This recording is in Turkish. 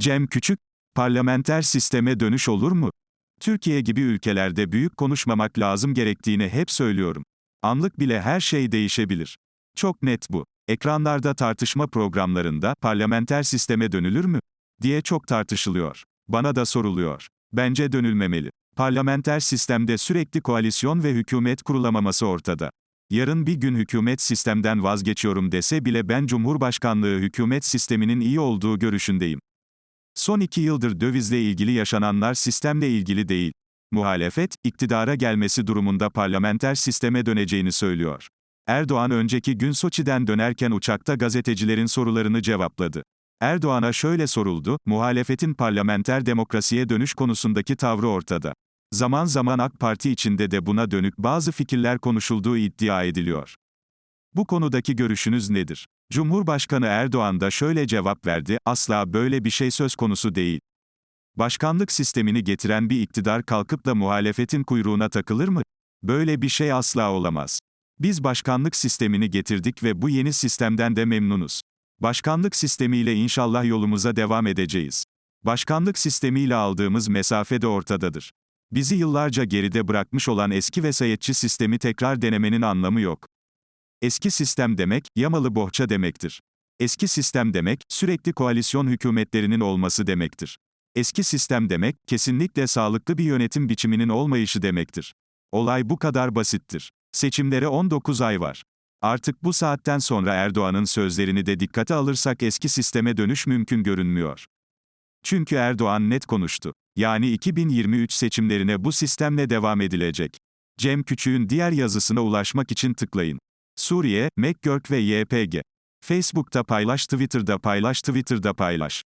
Cem Küçük, parlamenter sisteme dönüş olur mu? Türkiye gibi ülkelerde büyük konuşmamak lazım gerektiğini hep söylüyorum. Anlık bile her şey değişebilir. Çok net bu. Ekranlarda tartışma programlarında parlamenter sisteme dönülür mü? diye çok tartışılıyor. Bana da soruluyor. Bence dönülmemeli. Parlamenter sistemde sürekli koalisyon ve hükümet kurulamaması ortada. Yarın bir gün hükümet sistemden vazgeçiyorum dese bile ben Cumhurbaşkanlığı hükümet sisteminin iyi olduğu görüşündeyim. Son iki yıldır dövizle ilgili yaşananlar sistemle ilgili değil. Muhalefet, iktidara gelmesi durumunda parlamenter sisteme döneceğini söylüyor. Erdoğan önceki gün Soçi'den dönerken uçakta gazetecilerin sorularını cevapladı. Erdoğan'a şöyle soruldu, muhalefetin parlamenter demokrasiye dönüş konusundaki tavrı ortada. Zaman zaman AK Parti içinde de buna dönük bazı fikirler konuşulduğu iddia ediliyor. Bu konudaki görüşünüz nedir? Cumhurbaşkanı Erdoğan da şöyle cevap verdi, asla böyle bir şey söz konusu değil. Başkanlık sistemini getiren bir iktidar kalkıp da muhalefetin kuyruğuna takılır mı? Böyle bir şey asla olamaz. Biz başkanlık sistemini getirdik ve bu yeni sistemden de memnunuz. Başkanlık sistemiyle inşallah yolumuza devam edeceğiz. Başkanlık sistemiyle aldığımız mesafe de ortadadır. Bizi yıllarca geride bırakmış olan eski vesayetçi sistemi tekrar denemenin anlamı yok. Eski sistem demek, yamalı bohça demektir. Eski sistem demek, sürekli koalisyon hükümetlerinin olması demektir. Eski sistem demek, kesinlikle sağlıklı bir yönetim biçiminin olmayışı demektir. Olay bu kadar basittir. Seçimlere 19 ay var. Artık bu saatten sonra Erdoğan'ın sözlerini de dikkate alırsak eski sisteme dönüş mümkün görünmüyor. Çünkü Erdoğan net konuştu. Yani 2023 seçimlerine bu sistemle devam edilecek. Cem Küçük'ün diğer yazısına ulaşmak için tıklayın. Suriye, McGurk ve YPG. Facebook'ta paylaş, Twitter'da paylaş, Twitter'da paylaş.